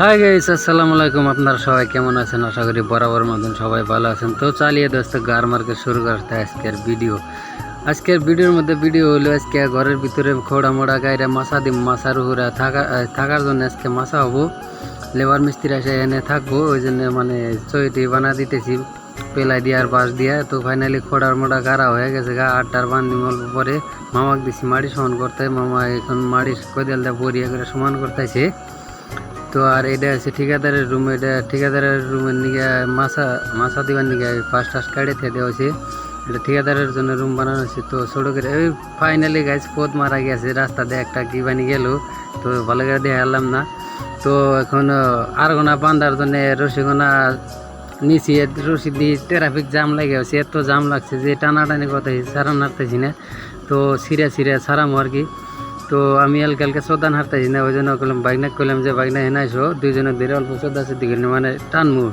Hi guys আসসালামু আলাইকুম। আপনারা সবাই কেমন আছেন? আশা করি বরাবর মতন সবাই ভালো আছেন। তো চালিয়ে দোস্ত, গার মার্কেট শুরু করতে আজকের ভিডিও আজকের ভিডিওর মধ্যে ভিডিও হলো আজকে ঘরের ভিতরে খোড়া মোড়া গাইরে মাছা দিম মাছার উপরে থাকা থাকার জন্য আজকে মাছা হব। লেবার মিস্ত্রি এসে এনে থাকব। ওই জন্য মানে চইটি বানা দিতেছি, পেলাই দিয়ে আর বাঁশ দিয়ে। তো ফাইনালি খোড়ার মোড়া গাড়া হয়ে গেছে গা। আটটার বান্ধি অল্প পরে মামাক দিছি মাড়ি সমান করতে। মামা এখন মাড়ি কোদাল দিয়ে বরিয়া করে সমান করতেছে। তো আর এটা আছে ঠিকাদারের রুম এটা ঠিকাদারের রুমের নিকে মাছা মাছা দিবার নিকে ফার্স্ট ফার্স্ট কাটে থেকে দেওয়া হয়েছে। এটা ঠিকাদারের জন্য রুম বানানো হয়েছে। তো সড়কের ওই ফাইনালি গাছ পথ মারা গেছে, রাস্তা দিয়ে একটা কি বানি গেল, তো ভালো করে দিয়ে এলাম না। তো এখন আর গোনা বান্ধার জন্য রসিগোনা নিচি রশি দিয়ে ট্রাফিক জাম লাগে গেছে এত জাম লাগছে যে টানাটানি কথা সারা নাড়তেছি না। তো সিরে সিরে সারাম আর কি। তো আমি কালকে সদান হারতেছি না, ওই জন্য করলাম বাইকনা করলাম যে বাইকনা হেনা এসো দুইজনে ধীরে অল্প সদা সদি করলে মানে টানমু,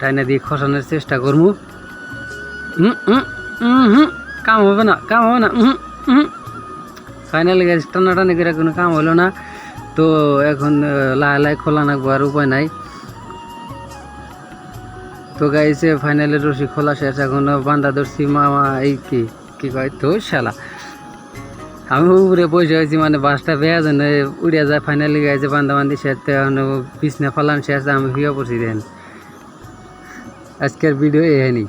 টাইনা দিয়ে খসানোর চেষ্টা করমু। হুম কাম হবে না, কাম হবে না ফাইনালি গাড়ি টানাটানি করে কোনো কাম হলো না। তো এখন লাহে লাহে খোলা নাকবো, আর উপায় নাই। তো গাইছে ফাইনালি রশি খোলা শেষ, এখন বান্দা ধরছি, মামা, এই কি কি কয় তো শালা। আমি উপরে বসে আছি মানে বাসটা বেয়া যেন উড়িয়া যায় ফাইনালি গাইছে বান্দি শেষ, তো এখন বিছনা ফালান শেষ, আমি শুয়ে পড়ছি দেন আজকের ভিডিও এখানেই